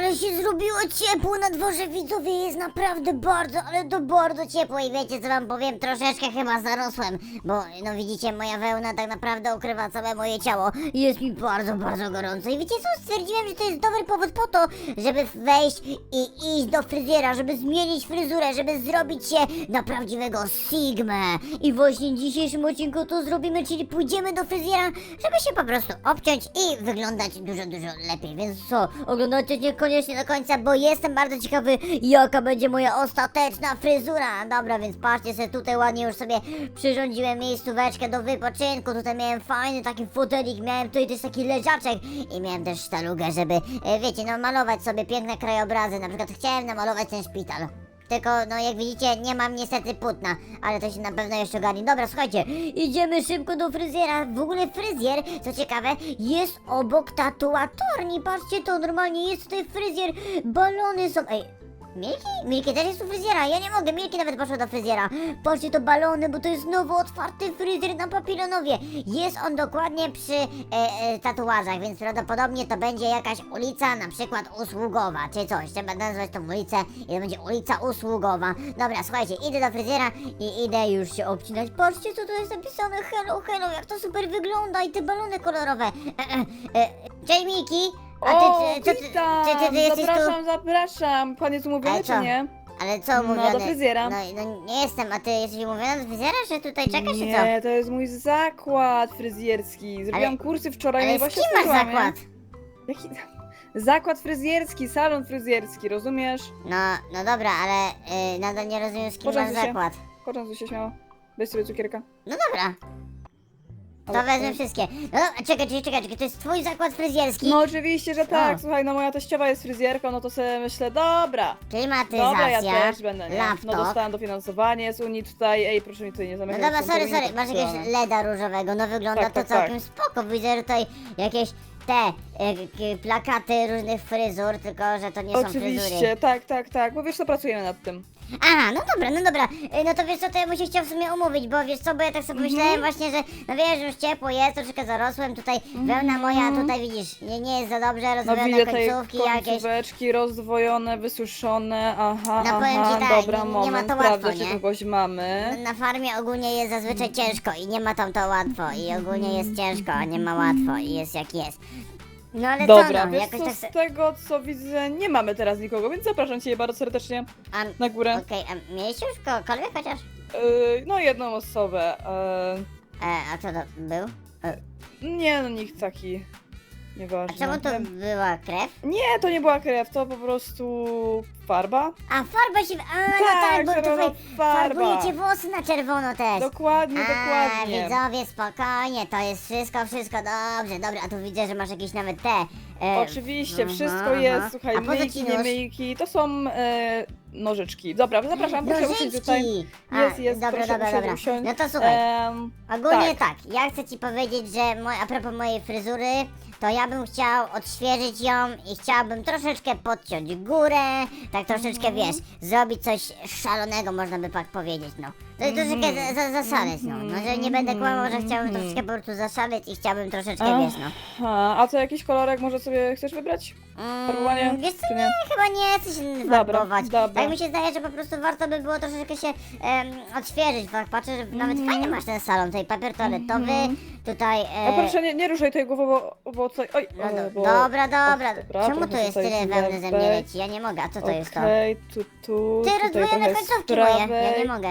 ale się zrobiło ciepło na dworze, widzowie, jest naprawdę bardzo, ale to bardzo ciepło i wiecie co wam powiem, troszeczkę chyba zarosłem, bo no widzicie, moja wełna tak naprawdę ukrywa całe moje ciało jest mi bardzo, bardzo gorąco. I wiecie co, stwierdziłem, że to jest dobry powód po to, żeby wejść i iść do fryzjera, żeby zmienić fryzurę, żeby zrobić się na prawdziwego Sigmę. I właśnie w dzisiejszym odcinku to zrobimy, czyli pójdziemy do fryzjera, żeby się po prostu obciąć i wyglądać dużo, dużo lepiej, więc co, oglądajcie niekoniecznie do końca, bo jestem bardzo ciekawy, jaka będzie moja ostateczna fryzura. Dobra, więc patrzcie sobie, tutaj ładnie już sobie przyrządziłem miejscóweczkę do wypoczynku, tutaj miałem fajny taki fotelik, miałem tutaj też taki leżaczek i miałem też sztalugę, żeby, e, wiecie, no malować sobie piękne krajobrazy, na przykład chciałem namalować ten szpital. Tylko, no jak widzicie, nie mam niestety płótna, ale to się na pewno jeszcze ogarnie. Dobra, słuchajcie, idziemy szybko do fryzjera. W ogóle fryzjer, co ciekawe, jest obok tatuatorni. Patrzcie to, normalnie jest tutaj fryzjer. Balony są... Ej, Milki? Milki też jest u fryzjera, ja nie mogę, Milki nawet poszła do fryzjera. Patrzcie to balony, bo to jest nowo otwarty fryzjer na Papilonowie. Jest on dokładnie przy e, e, tatuażach, więc prawdopodobnie to będzie jakaś ulica, na przykład usługowa, czy coś. Trzeba nazwać tą ulicę i to będzie ulica usługowa. Dobra, słuchajcie, idę do fryzjera i idę już się obcinać. Patrzcie co tu jest napisane, hello, hello, jak to super wygląda i te balony kolorowe. E, e, e, cześć! A ty, o, czy, czy, czy, witam! czy, ty, ty jesteś tu? zapraszam, zapraszam. Pan jest umówiony, Ale czy co? nie? Ale co No, do fryzjera. No, no nie jestem, a ty jesteś umówiona do fryzjera, że tutaj czekasz, czy co? Nie, to jest mój zakład fryzjerski. Zrobiłam kursy wczoraj no i Ale z właśnie kim masz nie? zakład? Jaki... Zakład fryzjerski, salon fryzjerski, rozumiesz? No, no dobra, ale y, nadal nie rozumiem z kim masz się. zakład. Początku się śmiało. Weź sobie cukierka. No dobra, to wezmę wszystkie. No czekaj, czekaj, czekaj, czekaj, to jest twój zakład fryzjerski? No oczywiście, że tak. O. Słuchaj, no moja teściowa jest fryzjerką, no to sobie myślę, dobra. Klimatyzacja, Dobra, ja też będę, nie? laptop. No dostałam dofinansowanie z Unii tutaj, ej, proszę mi tutaj nie No zamykać. dobra, sorry, sorry, masz jakiegoś LEDa różowego, no wygląda Tak, to tak, całkiem spoko, widzę, że tutaj jakieś te e, k- plakaty różnych fryzur, tylko że to nie są fryzury. Oczywiście, tak, tak, tak, bo wiesz co, pracujemy nad tym. Aha, no dobra, no dobra. E, No to wiesz co, to ja bym się chciał w sumie umówić, bo wiesz co, bo ja tak sobie Mhm. pomyślałem właśnie, że no wiesz, już ciepło jest, troszeczkę zarosłem, tutaj wełna moja, tutaj widzisz, nie, nie jest za dobrze, No widzę tej końcówki jakieś. końcóweczki rozdwojone, wysuszone, aha, No powiem aha, ci tak, dobra, nie- nie ma moment, to łatwo, sprawdzę, czy kogoś mamy. Na farmie ogólnie jest zazwyczaj ciężko i nie ma tam to łatwo i ogólnie jest ciężko, a nie ma łatwo i jest jak jest. No ale Dobra, co no, wiesz jakoś co, tak... z se- tego co widzę, nie mamy teraz nikogo, więc zapraszam Cię bardzo serdecznie A, na górę. Okej, a mieliście już kogokolwiek chociaż? Yy, no jedną osobę, E, a co to był? yy, nie no nikt taki, A nieważne. czemu to była krew? Nie, to nie była krew, to po prostu farba. A farba się... A, no Tak, tak, bo tutaj farba. farbujecie włosy na czerwono też. Dokładnie, A, dokładnie. widzowie, spokojnie, to jest wszystko, wszystko dobrze. Dobra, a tu widzę, że masz jakieś nawet te... E, Oczywiście, aha, wszystko aha. jest, słuchaj, A po co myjki, nie myjki, to są e, nożyczki. Dobra, zapraszam, proszę usiąść tutaj. Nożyczki! A, Jest, jest, dobra, proszę dobra, usiąść, dobra. usiąść. No to słuchaj, Em, ogólnie tak. tak. ja chcę ci powiedzieć, że moj, a propos mojej fryzury, to ja bym chciał odświeżyć ją i chciałbym troszeczkę podciąć górę, tak troszeczkę, Mhm. wiesz, zrobić coś szalonego, można by tak powiedzieć, no. To jest Mhm. troszeczkę za, za, zaszaleć, no. No, że nie będę kłamał, że chciałbym troszeczkę po prostu zaszaleć i chciałbym troszeczkę, wiesz, no. A co, jakiś kolorek może sobie chcesz wybrać? Farbowanie, Mm, wiesz co, czy nie, nie? chyba nie chcę się Dobra, farbować. dobra. Tak mi się zdaje, że po prostu warto by było troszeczkę się em, odświeżyć. Tak, Patrzę, że nawet Mhm. fajnie masz ten salon, tutaj papier toaletowy, tutaj... A E, proszę, nie, nie ruszaj tej głowy, bo, bo tutaj, oj, no, do, bo... dobra, dobra. o, dobra, Czemu tu jest tyle wełny ze mnie leci? Ja nie mogę, a co to jest to? Okej, tu, tu, Ty trochę końcówki moje, ja nie mogę.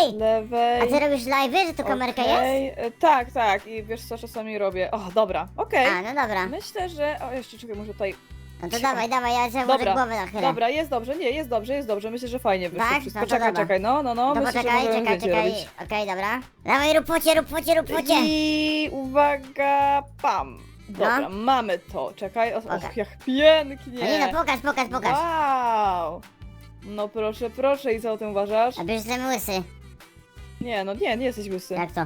Ej, lewej. a ty robisz live'y, że tu kamerka jest? Okej, e, Tak, tak, i wiesz co czasami robię. O, dobra, okej. A, no dobra. Myślę, że. O, jeszcze czekaj, może tutaj. No to dawaj, dawaj, ja sobie może Dobra, głowę na chwilę. Dobra, jest dobrze, nie, jest dobrze, jest dobrze. Myślę, że fajnie wyszło Tak? wszystko. No to czekaj, dobra. czekaj, no, no, no. No Myślę, że poczekaj, możemy czekaj, zdjęcie czekaj. robić. Okej, dobra. Dawaj, rób pocie, rób pocie, rób pocie. I uwaga, pam. Dobra, mamy to. Czekaj, o, och, jak pięknie. No nie no, pokaż, pokaż, pokaż. Wow. No proszę, proszę, i co o tym uważasz? A bierz ten łysy. Nie, no nie, nie jesteś łysy. Jak to?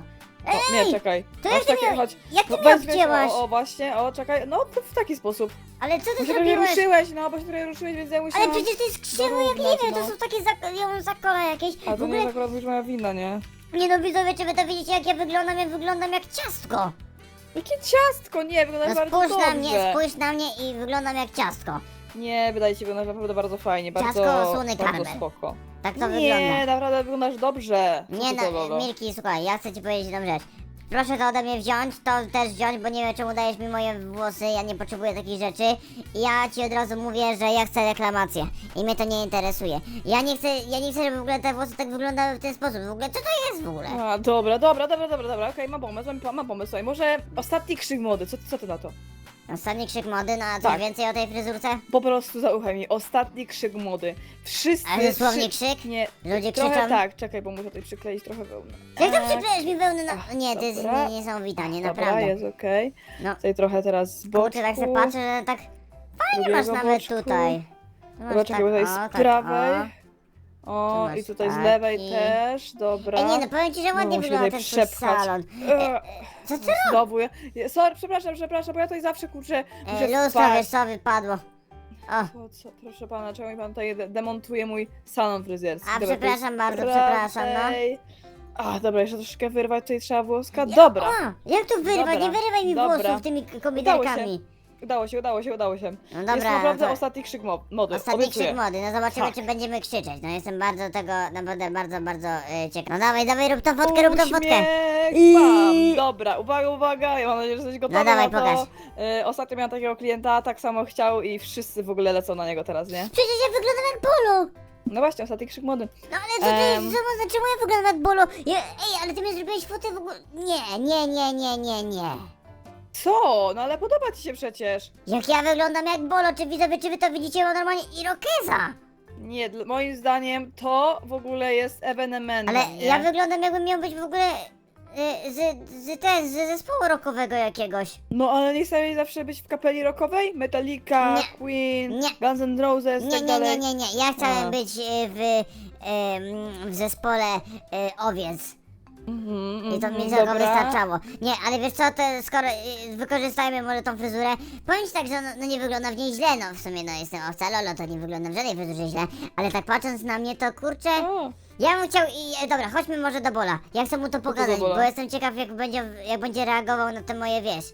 O, nie, czekaj. to Masz jak ty takie, mnie- chodź. Jak ty No, mnie weź, weź, obcięłaś? o, o, właśnie, o, czekaj, no to w taki sposób. Ale co ty Bo się trochę zrobiłeś? ruszyłeś, no, bo się trochę ruszyłeś, więc ja musiałam... Ale przecież to jest krzywo jak nie dorównać, wiem, to no. są takie zak- ja mam zakola jakieś. A W to nie jest ogóle, akurat już moja wina, nie? nie no widzowie, czy wy to widzicie jak ja wyglądam, ja wyglądam jak ciastko. Jakie ciastko, nie, wyglądasz No bardzo spójrz dobrze. na mnie, spójrz na mnie i wyglądam jak ciastko. Nie, wydaje ci się naprawdę bardzo fajnie, bardzo, Ciastko, bardzo karmel. spoko. Tak to nie, wygląda. naprawdę wyglądasz dobrze. Co Nie ty no? Milki, słuchaj, ja chcę ci powiedzieć jedną rzecz. Proszę to ode mnie wziąć, to też wziąć, bo nie wiem czemu dajesz mi moje włosy, ja nie potrzebuję takich rzeczy. I ja ci od razu mówię, że ja chcę reklamację i mnie to nie interesuje. Ja nie chcę, ja nie chcę, żeby w ogóle te włosy tak wyglądały w ten sposób. W ogóle co to jest w ogóle? A, dobra, dobra, dobra, dobra, dobra, okej, mam pomysł, mam, mam pomysł, słuchaj, może ostatni krzyk młody, co, co ty na to? Ostatni krzyk mody, no a coś Tak. więcej o tej fryzurce? Po prostu zaufaj mi, ostatni krzyk młody. Wszyscy... Ale dosłownie wszy- krzyk? Nie, Ludzie trochę krzyczą? tak, czekaj, bo muszę tutaj przykleić trochę wełny. Jak to Eee, przyklejesz mi wełnę na... ach, Nie, to jest dobra. nie- niesamowite, nie, Dobra, naprawdę. jest okej. No. Tutaj trochę teraz z boku. Kurczę, tak sobie patrzę, że tak fajnie masz drugiego nawet boczku. tutaj. Tu masz Dobra, czekaj, bo tutaj o, z tak, prawej. O. I tutaj z lewej taki. też, dobra. Ej, nie no, powiem ci, że ładnie muszę wygląda ten tutaj twój przepchać. salon. Eee, Co ty Znowu, ja, ja- sorry, przepraszam, przepraszam, bo ja tutaj zawsze kurczę, Ej, muszę lustro, spać. wiesz co, wypadło. O, Co, co, proszę pana, czemu mi pan tutaj de- demontuje mój salon fryzjerski? A, przepraszam bardzo, przepraszam, no. A, dobra, jeszcze troszkę wyrwać tutaj trzeba włoska. Dobra, o, jak tu wyrwać? Dobra, Nie wyrywaj mi dobra. włosów tymi k- komiderkami. Udało się, udało się, udało się. No jest dobra, naprawdę to- ostatni krzyk mo- mody, Ostatni obiecuję. krzyk mody, no zobaczymy Tak. czy będziemy krzyczeć. No jestem bardzo tego, naprawdę bardzo, bardzo y, ciekaw. No dawaj, dawaj, rób tą fotkę, rób tą fotkę. Uśmiech, I- Bam! Dobra, uwaga, uwaga, ja mam nadzieję, że jesteś gotowa No dawaj, na to. pokaż. Y, ostatnio miałam takiego klienta, tak samo chciał i wszyscy w ogóle lecą na niego teraz, nie? Przecież ja wyglądam jak Bolo. No właśnie, ostatni krzyk mody. No ale co to Em. jest, co czemu ja wyglądam jak Bolo? Ja, ej, ale ty mi zrobiłeś fotę w ogóle... Nie, nie, nie, nie, nie, nie. Co? No ale podoba ci się przecież. Jak ja wyglądam jak Bolo, czy widzowie, czy wy to widzicie, mam normalnie Irokeza. Nie, dl- moim zdaniem to w ogóle jest ewenementem, Ale nie? ja wyglądam jakbym miał być w ogóle y, z, z, te, z zespołu rockowego jakiegoś. No ale nie chcesz zawsze być w kapeli rockowej? Metallica, Nie. Queen, Nie. Guns N' Roses Nie, tak nie, dalej. nie, nie, nie. Ja chciałem A. być y, w, w zespole y, owiec. Mhm, I to mhm, mi tego dobra. wystarczało. Nie, ale wiesz co, to skoro y, wykorzystajmy może tą fryzurę, powiem ci tak, że no, no nie wygląda w niej źle, no w sumie no jestem owca Lolo, to nie wygląda w żadnej fryzurze źle, ale tak patrząc na mnie to kurczę, O, ja bym chciał i e, dobra, chodźmy może do Bola. Ja chcę mu to pokazać, Bola? bo jestem ciekaw jak będzie, jak będzie reagował na te moje, wiesz,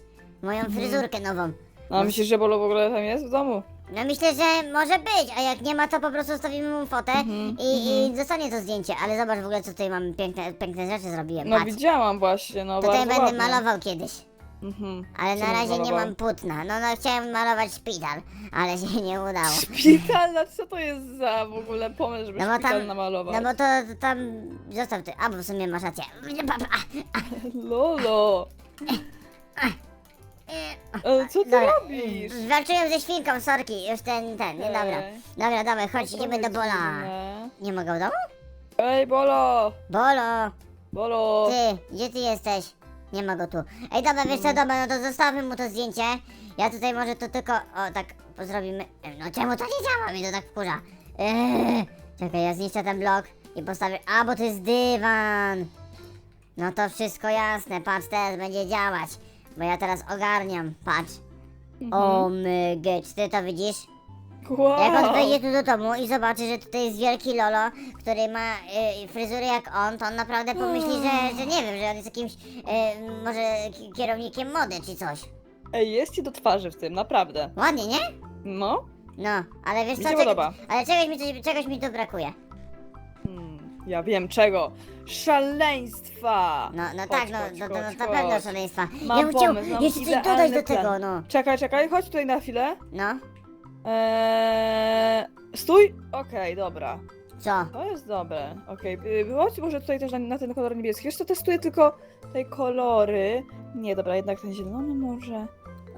moją Mhm. fryzurkę nową. a myślisz, że Bolo w ogóle tam jest w domu? No myślę, że może być, a jak nie ma, to po prostu stawimy mu fotę Mhm, i, i dostanie to zdjęcie, ale zobacz w ogóle co tutaj mam, piękne, piękne rzeczy zrobiłem, No patrz. widziałam właśnie, no Tutaj bardzo będę ładnie. malował kiedyś. Mhm. Ale Co na razie nie malował? mam płótna. No, no chciałem malować szpital, ale się nie udało. Szpitalna, co to jest za w ogóle pomysł, żeby No bo szpital tam, namalować? no bo to, to tam, zostaw ty, a bo w sumie masz rację. Lolo! E, Co ty Dobra. robisz? Walczyłem ze świnką, sorki, już ten, ten, nie dobra. Ej, Dobra, dawaj, chodź, idziemy do Bola. Nie mogę w domu? Ej, Bolo! Bolo, Bolo! ty, gdzie ty jesteś? Nie ma go tu. Ej, dobra, wiesz co, dobra, no to zostawmy mu to zdjęcie. Ja tutaj może to tylko, o, tak zrobimy. No czemu to nie działa? Mnie to tak wkurza. Eee, czekaj, ja zniszczę ten blok i postawię, a, bo to jest dywan. No to wszystko jasne, patrz, teraz będzie działać. Bo ja teraz ogarniam, patrz. Mhm. O my god, czy ty to widzisz? Wow. Jak on wejdzie tu do domu i zobaczy, że tutaj jest wielki Lolo, który ma y, fryzurę jak on, to on naprawdę pomyśli, że, że nie wiem, że on jest jakimś y, może ki- kierownikiem mody czy coś. Ej, jest ci do twarzy w tym, naprawdę. Ładnie, nie? No? No, ale wiesz Mi co, się czeg- podoba. ale czegoś mi, coś- czegoś mi tu brakuje. Ja wiem czego. Szaleństwa! No, no Chodź, tak, no, chodź, no, no, chodź, na chodź. pewno szaleństwa. Mam ja bym chciał pomysł, mam jeszcze coś dodać idealny do tego, plan. no. Czekaj, czekaj, chodź tutaj na chwilę. No, Eee, stój! Okej, dobra. co? To jest dobre. Okej, okay. chodź może tutaj też na, na ten kolor niebieski. Wiesz co, testuję tylko te kolory. Nie, dobra, jednak ten zielony może.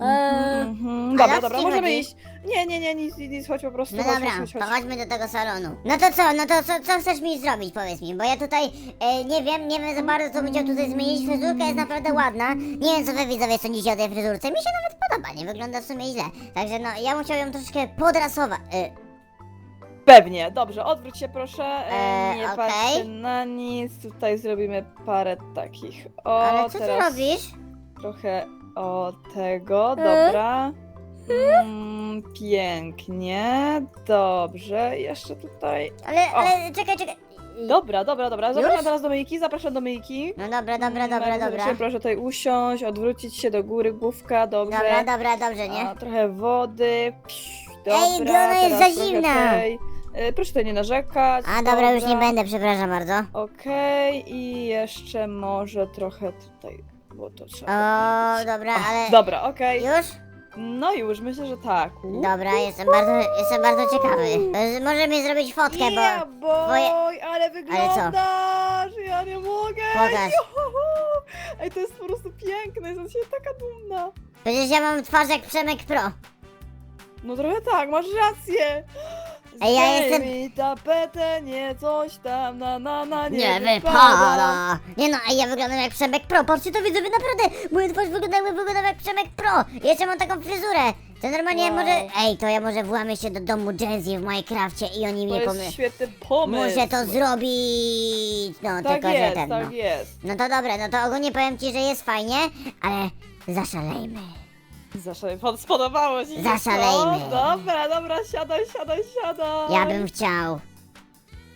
Eee, Mhm, Dobra, jak dobra, ci możemy chodzi? iść. Nie, nie, nie, nic, nic, nic, chodź po prostu. No chodź, dobra, chodź, chodź, chodź. chodźmy do tego salonu. No to co, no to co, co chcesz mi zrobić, powiedz mi, bo ja tutaj e, nie wiem, nie wiem za bardzo co bym chciał tutaj zmienić, fryzurka jest naprawdę ładna, nie wiem co wy widzowie sądzicie o tej fryzurce, mi się nawet podoba, nie wygląda w sumie źle, także no ja bym chciał ją troszeczkę podrasować, e, Pewnie, dobrze, odwróć się proszę. E, Eee, nie okej. patrzcie na nic. Tutaj zrobimy parę takich. O, ale co ty teraz robisz? trochę o tego, E? dobra. Mm, pięknie, dobrze, jeszcze tutaj. Ale, O. ale, czekaj, czekaj. Dobra, dobra, dobra. Zapraszam Już? teraz do myjki, zapraszam do myjki. No dobra, dobra, Mm, dobra, bardzo dobra. Proszę, proszę tutaj usiąść, odwrócić się do góry, główka, dobrze. Dobra, dobra, dobrze, nie? A, trochę wody. Psz, Ej, Dobra, ona jest teraz za trochę zimna. tej- E, Proszę tutaj nie narzekać. A dobra, już nie będę, przepraszam bardzo. Okej, i jeszcze może trochę tutaj, bo to trzeba... O, dobra, ale... Dobra, okej. Już? No już, myślę, że tak. Dobra, jestem bardzo, jestem bardzo ciekawy. Możemy zrobić fotkę, bo... Yeah, boy, ale wyglądasz! Ja nie mogę! Pokaż. Juhu! Ej, to jest po prostu piękne, jestem się taka dumna. Przecież ja mam twarz jak Przemek Pro. No trochę tak, masz rację. Ej, ja Zdejmij tapetę, nie coś tam, na na na, nie, Nie wypada. Nie no, a ja wyglądam jak Przemek Pro. Patrzcie to widzowie, naprawdę! Moja twarz wygląda jakby wyglądał jak Przemek Pro. Jeszcze mam taką fryzurę. To normalnie Wow. może... Ej, to ja może włamię się do domu Jazzy w Minecrafcie i oni To mnie jest pomy... świetny pomysł. Muszę to zrobić! No, Tak tylko jest, że ten, tak no. jest. No to dobra, no to ogólnie powiem ci, że jest fajnie, ale zaszalejmy. Zaszale... pod- Spodobało ci się Zaszalejmy. Dobra, dobra, siadaj, siadaj, siadaj. Ja bym chciał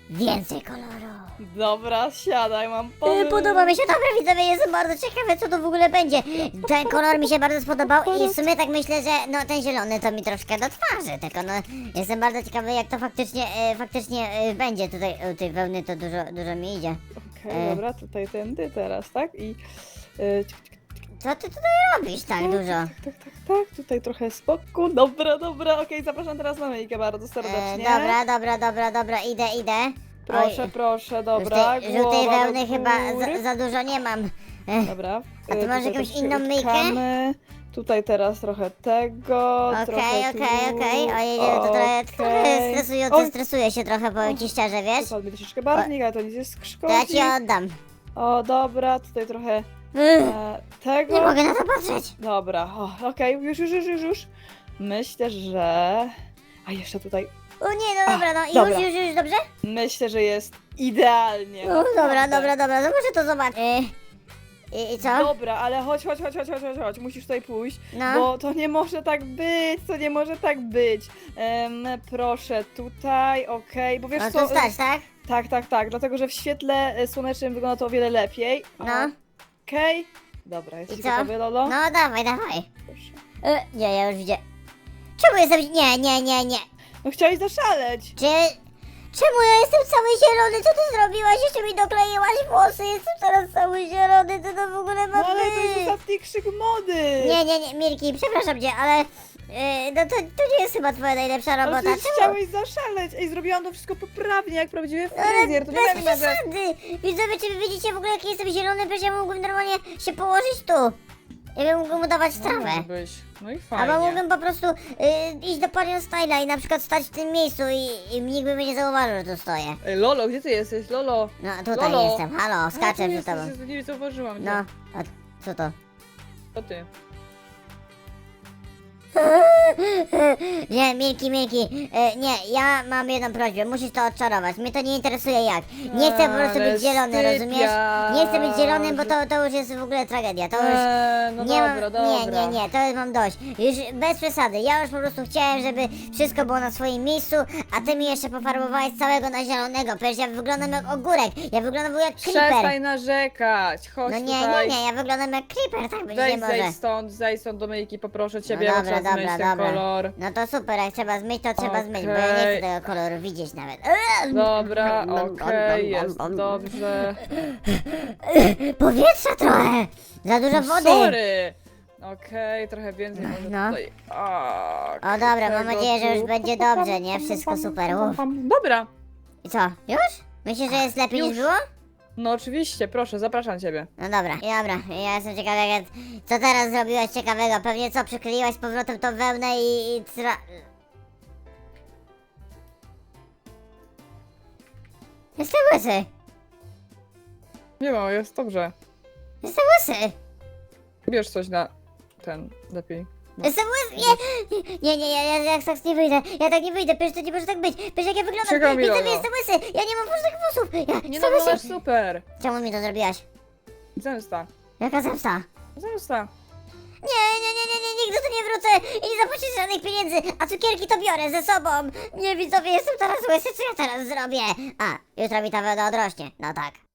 więcej koloru. Dobra, siadaj, mam E, pomysł. Podoba mi się, dobra widzowie, jestem bardzo ciekawy co to w ogóle będzie. Ten kolor mi się bardzo spodobał i w sumie tak myślę, że no ten zielony to mi troszkę do twarzy, tylko no jestem bardzo ciekawy jak to faktycznie, e, faktycznie e, będzie tutaj, e, tej wełny to dużo, dużo mi idzie. Okej, E. dobra, tutaj tędy teraz, tak? I... y, Co ty tutaj robisz tak dużo? Tak, tak, tak, tak, tutaj trochę spokój. Dobra, dobra, okej, zapraszam teraz na myjkę bardzo E, serdecznie. dobra, dobra, dobra, dobra, idę, idę. Proszę, Oj, proszę, już dobra. tej żółtej głowa do wełny chyba góry. za, za dużo nie mam. E, Dobra. A ty y, masz tutaj jakąś inną myjkę? Tutaj teraz trochę tego, Okej, trochę okej, tu. okej. Ojej, nie, to trochę, trochę Okej. stresujące, Oj, stresuję się trochę, powiem ci szczerze, wiesz? Mi troszeczkę barwnik, ale to nic nie To szkodzi. ja ci oddam. O, dobra, tutaj trochę Ugh, e, tego. Nie mogę na to patrzeć. Dobra, o, okej, już, już, już, już, już. Myślę, że... A jeszcze tutaj... O nie, no dobra, no i dobra. już, już, już, dobrze? Myślę, że jest idealnie. No dobra, naprawdę. dobra, dobra, to muszę to zobaczyć. Y, I, I co? Dobra, ale chodź, chodź, chodź, chodź, chodź, chodź, chodź. musisz tutaj pójść, No. bo to nie może tak być, to nie może tak być. Em, proszę, tutaj, okej, bo wiesz No co... stać, tak? Tak, tak, tak, dlatego że w świetle e, słonecznym wygląda to o wiele lepiej. No. Okej. Dobra, I jesteś co? gotowy, Lolo? No dawaj, dawaj. Proszę. Y, Nie, ja już widzę. Czemu jestem... Nie, nie, nie, nie. No chciałeś zaszaleć. Czy... Czemu ja jestem cały zielony? Co ty zrobiłaś? Jeszcze mi dokleiłaś włosy. Jestem teraz cały zielony. Co to w ogóle ma No ale to jest być? ostatni krzyk mody. Nie, nie, nie, Mirki, przepraszam cię, ale... y, no to, to nie jest chyba twoja najlepsza Ale robota. przecież Czemu? chciałeś zaszaleć. Ej, zrobiłam to wszystko poprawnie, jak prawdziwy Ale fryzjer. To nie bez tak, że... przesady! Widzowie, czy wy widzicie w ogóle jaki jestem zielony? Przecież ja mógłbym normalnie się położyć tu. Ja bym mógłbym mu dawać trawę. No i fajnie. Albo mógłbym po prostu y, iść do Parion Styla i na przykład stać w tym miejscu i, i nikt by mnie nie zauważył, że tu stoję. Ej, Lolo, gdzie ty jesteś? Lolo. No tutaj Lolo. jestem, halo, skaczę tu przed tobą. Nie zauważyłam cię. No, a co to? To ty. Nie, Milki, Milki, e, nie, ja mam jedną prośbę, musisz to odczarować, mnie to nie interesuje jak. Nie chcę po prostu Ale być zielony, rozumiesz? Nie chcę być zielonym, bo to, to już jest w ogóle tragedia, to już... Eee, no nie, dobra, mam, dobra. nie, nie, nie, to już mam dość. Już bez przesady. Ja już po prostu chciałem, żeby wszystko było na swoim miejscu, a ty mi jeszcze pofarbowałeś całego na zielonego. Przecież ja wyglądam jak ogórek. Ja wyglądam jak creeper. Przestań narzekać. Chodź No nie, tutaj. nie, nie, ja wyglądam jak creeper, tak być nie Weź, może. zejdź stąd, zejdź stąd do myjki, poproszę ciebie, No bo dobra, trzeba zmyć dobra, ten dobra. kolor. No to super, jak trzeba zmyć, to trzeba zmyć, bo ja nie Okej. chcę tego koloru widzieć nawet. Dobra, okej, jest dobrze. Powietrza trochę! Za dużo wody! Sorry! Okej, trochę więcej może No. tutaj. O, O dobra, mam nadzieję, że już będzie dobrze, nie? Wszystko super, uff. Dobra, I co, już? Myślisz, że jest lepiej niż Już. było? No oczywiście, proszę, zapraszam ciebie. No dobra, I dobra, ja jestem ciekawy, jak, co teraz zrobiłaś ciekawego? Pewnie co, przykleiłaś z powrotem tą wełnę i, i tra... Jestem łysy! Nie ma, jest dobrze. Jestem łysy! Bierz coś na ten lepiej. No. Łysy! Nie, nie, nie, ja, ja, ja tak nie wyjdę, ja tak nie wyjdę, przecież to nie może tak być, przecież jak ja wyglądam, mi, widzę, Lolo. jestem łysy, ja nie mam żadnych włosów, ja Nie no, masz super. Czemu mi to zrobiłaś? Zemsta. Jaka zemsta? Zemsta. Nie, nie, nie, nie, nie, nigdy tu nie wrócę i nie zapłacisz żadnych pieniędzy, a cukierki to biorę ze sobą. Nie widzowie, jestem teraz łysy, co ja teraz zrobię? A, jutro mi ta woda odrośnie, no tak.